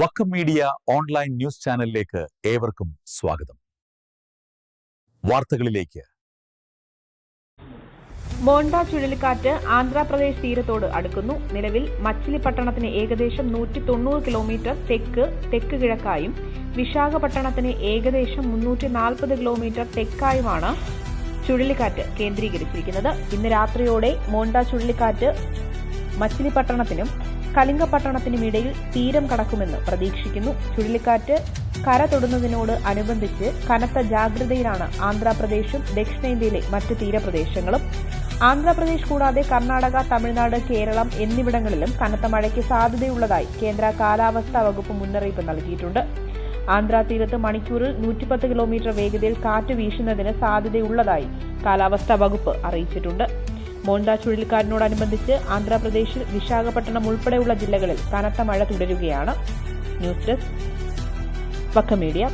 Vakkom media online news ചാനലിലേക്ക് ഏവർക്കും സ്വാഗതം. വാർത്തകളിലേക്ക്. മോണ്ട ചുഴലിക്കാറ്റ് ആന്ധ്രാപ്രദേശ് തീരത്തോട് അടുക്കുന്നു. നിലവിൽ മച്ചിലിപ്പട്ടണത്തിന് ഏകദേശം നൂറ്റി തൊണ്ണൂറ് കിലോമീറ്റർ തെക്ക് തെക്ക് കിഴക്കായും വിശാഖപട്ടണത്തിന് ഏകദേശം മുന്നൂറ്റി നാൽപ്പത് കിലോമീറ്റർ തെക്കായുമാണ് ചുഴലിക്കാറ്റ് കേന്ദ്രീകരിച്ചിരിക്കുന്നത്. ഇന്ന് രാത്രിയോടെ മോണ്ട ചുഴലിക്കാറ്റ് മച്ചിലിപ്പട്ടണത്തിനും കലിംഗപട്ടണത്തിനും ഇടയിൽ തീരം കടക്കുമെന്ന് പ്രതീക്ഷിക്കുന്നു. ചുഴലിക്കാറ്റ് കര തൊടുന്നതിനോട് അനുബന്ധിച്ച് കനത്ത ജാഗ്രതയിലാണ് ആന്ധ്രാപ്രദേശും ദക്ഷിണേന്ത്യയിലെ മറ്റ് തീരപ്രദേശങ്ങളും. ആന്ധ്രാപ്രദേശ് കൂടാതെ കർണാടക തമിഴ്നാട് കേരളം എന്നിവിടങ്ങളിലും കനത്ത മഴയ്ക്ക് സാധ്യതയുള്ളതായി കേന്ദ്ര കാലാവസ്ഥാ വകുപ്പ് മുന്നറിയിപ്പ് നൽകിയിട്ടുണ്ട്. ആന്ധ്രാ തീരത്ത് മണിക്കൂറിൽ നൂറ്റിപ്പത്ത് കിലോമീറ്റർ വേഗതയിൽ കാറ്റ് വീശുന്നതിന് സാധ്യതയുള്ളതായി കാലാവസ്ഥാ വകുപ്പ് അറിയിച്ചിട്ടുണ്ട്. മോണ്ട ചുഴലിക്കാറ്റിനോടനുബന്ധിച്ച് ആന്ധ്രാപ്രദേശിൽ വിശാഖപട്ടണം ഉൾപ്പെടെയുള്ള ജില്ലകളിൽ കനത്ത മഴ തുടരുകയാണ്. News desk media.